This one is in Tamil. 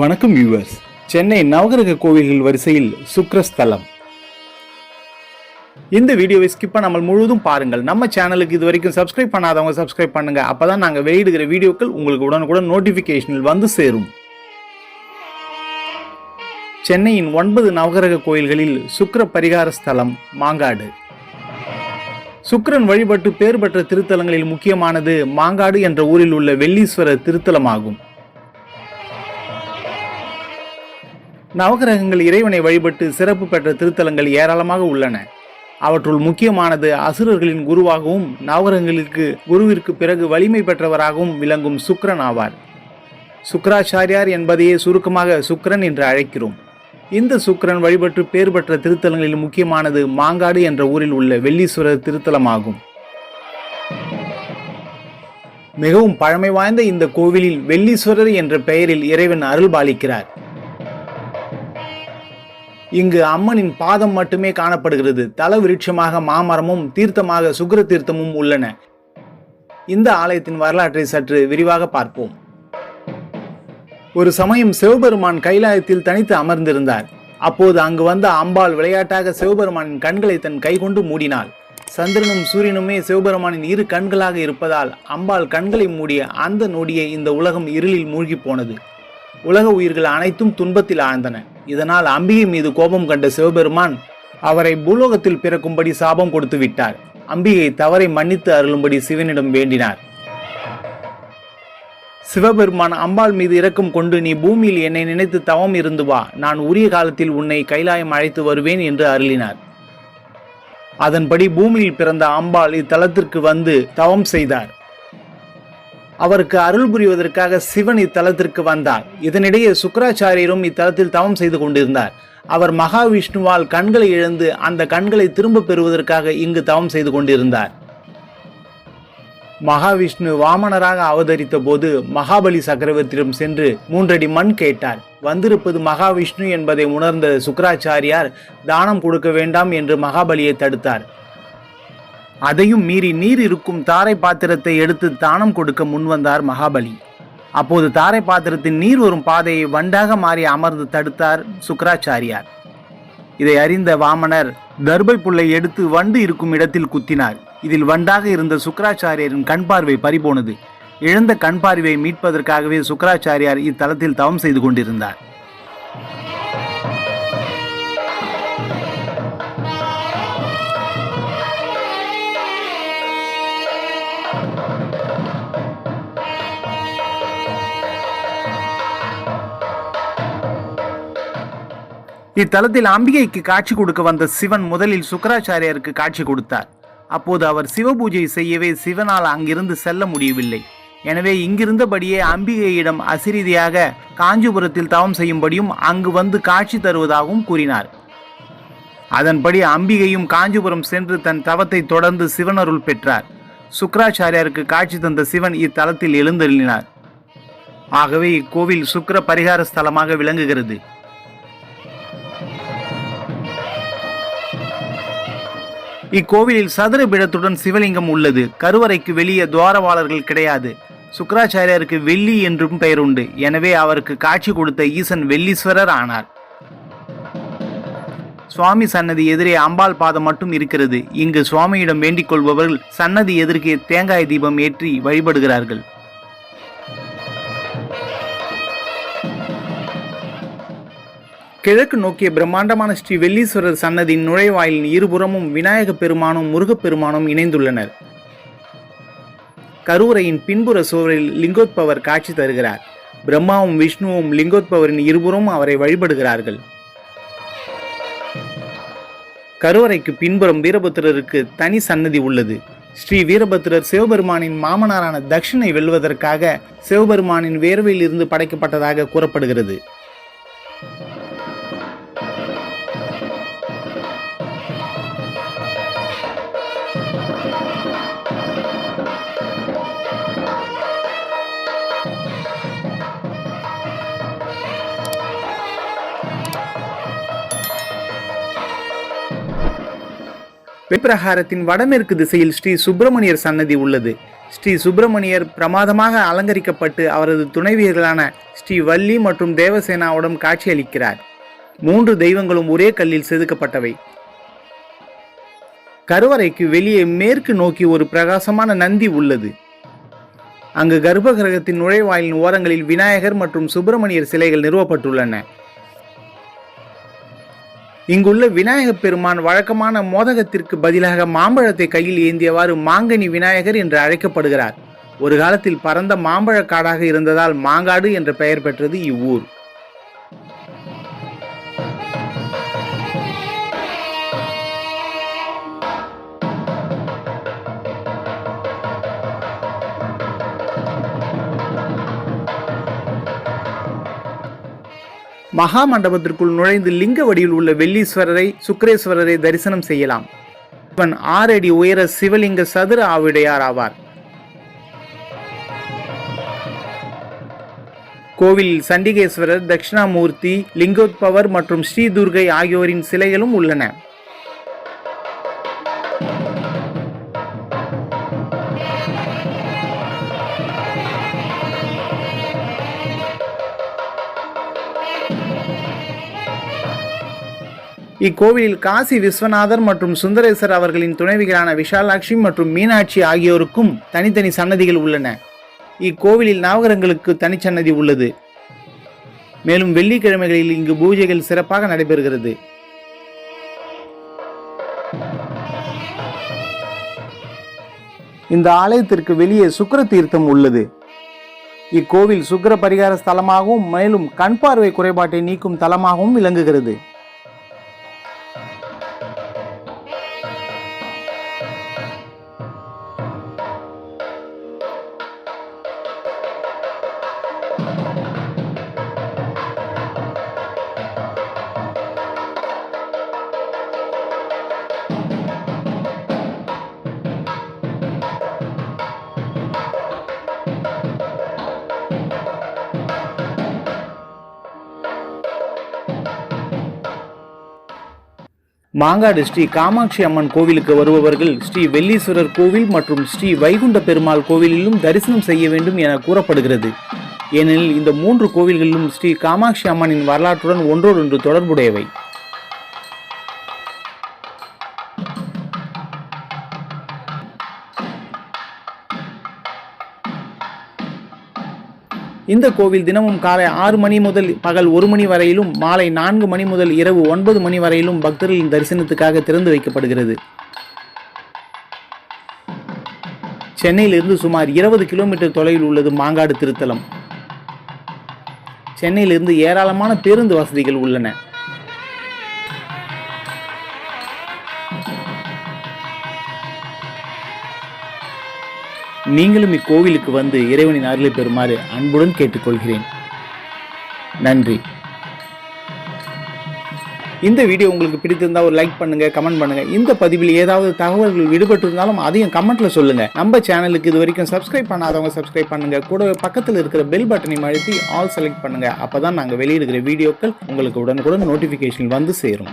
வணக்கம் வியூவர்ஸ் சென்னை நவகிரக கோவில்கள் வரிசையில் சுக்ரஸ்தலம் இந்த வீடியோவை ஸ்கிப் பண்ணாமல் முழுவதும் பாருங்கள். நம்ம சேனலுக்கு இது வரைக்கும் சப்ஸ்கிரைப் பண்ணாதவங்க சப்ஸ்கிரைப் பண்ணுங்க. அப்பதான் நாங்க வெளியிடுகிற வீடியோக்கள் உங்களுக்கு உடனுக்குடன் நோட்டிபிகேஷனில் வந்து சேரும். சென்னையின் ஒன்பது நவகிரக கோயில்களில் சுக்கர பரிகார ஸ்தலம் மாங்காடு. சுக்கரன் வழிபட்டு பேர் பெற்ற திருத்தலங்களில் முக்கியமானது மாங்காடு என்ற ஊரில் உள்ள வெள்ளீஸ்வரர் திருத்தலமாகும். நவகிரகங்கள் இறைவனை வழிபட்டு சிறப்பு பெற்ற திருத்தலங்கள் ஏராளமாக உள்ளன. அவற்றுள் முக்கியமானது அசுரர்களின் குருவாகவும் நவகிரகங்களுக்கு குருவிற்கு பிறகு வலிமை பெற்றவராகவும் விளங்கும் சுக்ரன் ஆவார். சுக்கராச்சாரியார் என்பதையே சுருக்கமாக சுக்ரன் என்று அழைக்கிறோம். இந்த சுக்கிரன் வழிபட்டு பேர் பெற்ற திருத்தலங்களில் முக்கியமானது மாங்காடு என்ற ஊரில் உள்ள வெள்ளீஸ்வரர் திருத்தலமாகும். மிகவும் பழமை வாய்ந்த இந்த கோவிலில் வெள்ளீஸ்வரர் என்ற பெயரில் இறைவன் அருள் பாலிக்கிறார். இங்கு அம்மனின் பாதம் மட்டுமே காணப்படுகிறது. தல விருட்சமாக மாமரமும் தீர்த்தமாக சுக்கிர தீர்த்தமும் உள்ளன. இந்த ஆலயத்தின் வரலாற்றை சற்று விரிவாக பார்ப்போம். ஒரு சமயம் சிவபெருமான் கைலாயத்தில் தனித்து அமர்ந்திருந்தார். அப்போது அங்கு வந்த அம்பாள் விளையாட்டாக சிவபெருமானின் கண்களை தன் கைகொண்டு மூடினாள். சந்திரனும் சூரியனுமே சிவபெருமானின் இரு கண்களாக இருப்பதால் அம்பாள் கண்களை மூடிய அந்த நொடியே இந்த உலகம் இருளில் மூழ்கி போனது. உலக உயிர்கள் அனைத்தும் துன்பத்தில் ஆழ்ந்தன. இதனால் அம்பிகை மீது கோபம் கண்ட சிவபெருமான் அவரை பூலோகத்தில் பிறக்கும்படி சாபம் கொடுத்து விட்டார். அம்பிகை தவறை மன்னித்து அருளும்படி சிவனிடம் வேண்டினார். சிவபெருமான் அம்பாள் மீது இரக்கம் கொண்டு நீ பூமியில் என்னை நினைத்து தவம் இருந்து வா. நான் உரிய காலத்தில் உன்னை கைலாயம் அழைத்து வருவேன் என்று அருளினார். அதன்படி பூமியில் பிறந்த அம்பாள் இத்தலத்திற்கு வந்து தவம் செய்தார். அவருக்கு அருள் புரிவதற்காக சிவன் இத்தலத்திற்கு வந்தார். இதனிடையே சுக்கராச்சாரியரும் இத்தலத்தில் தவம் செய்து கொண்டிருந்தார். அவர் மகாவிஷ்ணுவால் கண்களை இழந்து அந்த கண்களை திரும்ப பெறுவதற்காக இங்கு தவம் செய்து கொண்டிருந்தார். மகாவிஷ்ணு வாமனராக அவதரித்த போது மகாபலி சக்கரவர்த்தியிடம் சென்று மூன்றடி மண் கேட்டார். வந்திருப்பது மகாவிஷ்ணு என்பதை உணர்ந்த சுக்கராச்சாரியார் தானம் கொடுக்க வேண்டாம் என்று மகாபலியை தடுத்தார். அதையும் மீறி நீர் இருக்கும் தாரை பாத்திரத்தை எடுத்து தானம் கொடுக்க முன்வந்தார் மகாபலி. அப்போது தாரை பாத்திரத்தின் நீர் வரும் பாதையை வண்டாக மாறி அமர்ந்து தடுத்தார் சுக்கராச்சாரியார். இதை அறிந்த வாமனர் தர்பை புல்லை எடுத்து வண்டு இருக்கும் இடத்தில் குத்தினார். இதில் வண்டாக இருந்த சுக்கராச்சாரியரின் கண் பார்வை பறிபோனது. இழந்த கண் பார்வையை மீட்பதற்காகவே சுக்கராச்சாரியார் இத்தலத்தில் தவம் செய்து கொண்டிருந்தார். இத்தலத்தில் அம்பிகைக்கு காட்சி கொடுக்க வந்த சிவன் முதலில் சுக்கராச்சாரியருக்கு காட்சி கொடுத்தார். அப்போது அவர் சிவபூஜை செய்யவே சிவனால் அங்கிருந்து செல்ல முடியவில்லை. எனவே இங்கிருந்தபடியே அம்பிகையிடம் அசிரீதியாக காஞ்சிபுரத்தில் தவம் செய்யும்படியும் அங்கு வந்து காட்சி தருவதாகவும் கூறினார். அதன்படி அம்பிகையும் காஞ்சிபுரம் சென்று தன் தவத்தை தொடர்ந்து சிவனருள் பெற்றார். சுக்கராச்சாரியாருக்கு காட்சி தந்த சிவன் இத்தலத்தில் எழுந்தருளினார். ஆகவே இக்கோவில் சுக்கர பரிகார ஸ்தலமாக விளங்குகிறது. இக்கோவிலில் சதுர பீடத்துடன் சிவலிங்கம் உள்ளது. கருவறைக்கு வெளியே துவாரவாளர்கள் கிடையாது. சுக்கராச்சாரியருக்கு வெள்ளி என்றும் பெயர் உண்டு எனவே அவருக்கு காட்சி கொடுத்த ஈசன் வெள்ளீஸ்வரர் ஆனார். சுவாமி சன்னதி எதிரே அம்பாள் பாதம் மட்டும் இருக்கிறது. இங்கு சுவாமியிடம் வேண்டிக் கொள்பவர்கள் சன்னதி எதிர்க்கே தேங்காய் தீபம் ஏற்றி வழிபடுகிறார்கள். கிழக்கு நோக்கிய பிரம்மாண்டமான ஸ்ரீ வெள்ளீஸ்வரர் சன்னதியின் நுழைவாயிலின் இருபுறமும் விநாயக பெருமானும் முருகப் பெருமானும் இணைந்துள்ளனர். கருவறையின் பின்புற சுவரில் லிங்கோத்பவர் காட்சி தருகிறார். பிரம்மாவும் விஷ்ணுவும் லிங்கோத்பவரின் இருபுறமும் அவரை வழிபடுகிறார்கள். கருவறைக்கு பின்புறம் வீரபத்திரருக்கு தனி சன்னதி உள்ளது. ஸ்ரீ வீரபத்திரர் சிவபெருமானின் மாமனாரான தக்ஷனை வெல்வதற்காக சிவபெருமானின் வேர்வையில் இருந்து படைக்கப்பட்டதாக கூறப்படுகிறது. வெப்பிரகாரத்தின் வடமேற்கு திசையில் ஸ்ரீ சுப்பிரமணியர் சன்னதி உள்ளது. ஸ்ரீ சுப்பிரமணியர் பிரமாதமாக அலங்கரிக்கப்பட்டு அவரது துணைவியர்களான ஸ்ரீ வள்ளி மற்றும் தேவசேனாவுடன் காட்சியளிக்கிறார். மூன்று தெய்வங்களும் ஒரே கல்லில் செதுக்கப்பட்டவை. கருவறைக்கு வெளியே மேற்கு நோக்கி ஒரு பிரகாசமான நந்தி உள்ளது. அங்கு கர்ப்பகிரகத்தின் நுழைவாயிலின் ஓரங்களில் விநாயகர் மற்றும் சுப்பிரமணியர் சிலைகள் நிறுவப்பட்டுள்ளன. இங்குள்ள விநாயகப் பெருமான் வழக்கமான மோதகத்திற்கு பதிலாக மாம்பழத்தை கையில் ஏந்தியவாறு மாங்கனி விநாயகர் என்று அழைக்கப்படுகிறார். ஒரு காலத்தில் பரந்த மாம்பழக்காடாக இருந்ததால் மாங்காடு என்ற பெயர் பெற்றது இவ்வூர். மகா மண்டபத்திற்குள் நுழைந்து லிங்க வடிவில் உள்ள வெள்ளீஸ்வரரை சுக்கரேஸ்வரரை தரிசனம் செய்யலாம். இவன் ஆறு அடி உயர சிவலிங்க சதுர ஆவிடையார் ஆவார் கோவிலில் சண்டிகேஸ்வரர் தட்சிணாமூர்த்தி லிங்கோத்பவர் மற்றும் ஸ்ரீதுர்கை ஆகியோரின் சிலைகளும் உள்ளன. இக்கோவிலில் காசி விஸ்வநாதர் மற்றும் சுந்தரேசர் அவர்களின் துணைவிகளான விஷாலாட்சி மற்றும் மீனாட்சி ஆகியோருக்கும் தனித்தனி சன்னதிகள் உள்ளன. இக்கோவிலில் நவகிரகங்களுக்கு தனிச்சன்னதி உள்ளது. மேலும் வெள்ளிக்கிழமைகளில் இங்கு பூஜைகள் சிறப்பாக நடைபெறுகிறது. இந்த ஆலயத்திற்கு வெளியே சுக்கிர தீர்த்தம் உள்ளது. இக்கோவில் சுக்கிர பரிகார ஸ்தலமாகவும் மேலும் கண் பார்வை குறைபாட்டை நீக்கும் தலமாகவும் விளங்குகிறது. மாங்காடு ஸ்ரீ காமாட்சி அம்மன் கோவிலுக்கு வருபவர்கள் ஸ்ரீ வெள்ளீஸ்வரர் கோவில் மற்றும் ஸ்ரீ வைகுண்ட பெருமாள் கோவிலிலும் தரிசனம் செய்ய வேண்டும் என கூறப்படுகிறது. ஏனெனில் இந்த மூன்று கோவில்களிலும் ஸ்ரீ காமாட்சி அம்மனின் வரலாற்றுடன் ஒன்றோடொன்று தொடர்புடையவை. இந்த கோவில் தினமும் காலை ஆறு மணி முதல் பகல் ஒரு மணி வரையிலும் மாலை நான்கு மணி முதல் இரவு ஒன்பது மணி வரையிலும் பக்தர்களின் தரிசனத்துக்காக திறந்து வைக்கப்படுகிறது. சென்னையிலிருந்து சுமார் இருபது கிலோமீட்டர் தொலைவில் உள்ளது மாங்காடு திருத்தலம். சென்னையிலிருந்து ஏராளமான பேருந்து வசதிகள் உள்ளன. நீங்களும் இக்கோவிலுக்கு வந்து இறைவனின் அருளை பெறுமாறு அன்புடன் கேட்டுக்கொள்கிறேன். நன்றி. இந்த வீடியோ உங்களுக்கு பிடித்திருந்தா ஒரு லைக் பண்ணுங்க கமெண்ட் பண்ணுங்க. இந்த பதிவில் ஏதாவது தகவல்கள் விடுபட்டிருந்தாலும் அதையும் கமெண்ட்ல சொல்லுங்க. நம்ம சேனலுக்கு இது வரைக்கும் சப்ஸ்கிரைப் பண்ணாதவங்க சப்ஸ்கிரைப் பண்ணுங்க. கூடவே பக்கத்தில் இருக்கிற பெல் பட்டனை அழுத்தி ஆல் செலக்ட் பண்ணுங்க. அப்பதான் நாங்கள் வெளியிடுகிற வீடியோக்கள் உங்களுக்கு உடனுக்குடன் நோட்டிஃபிகேஷன் வந்து சேரும்.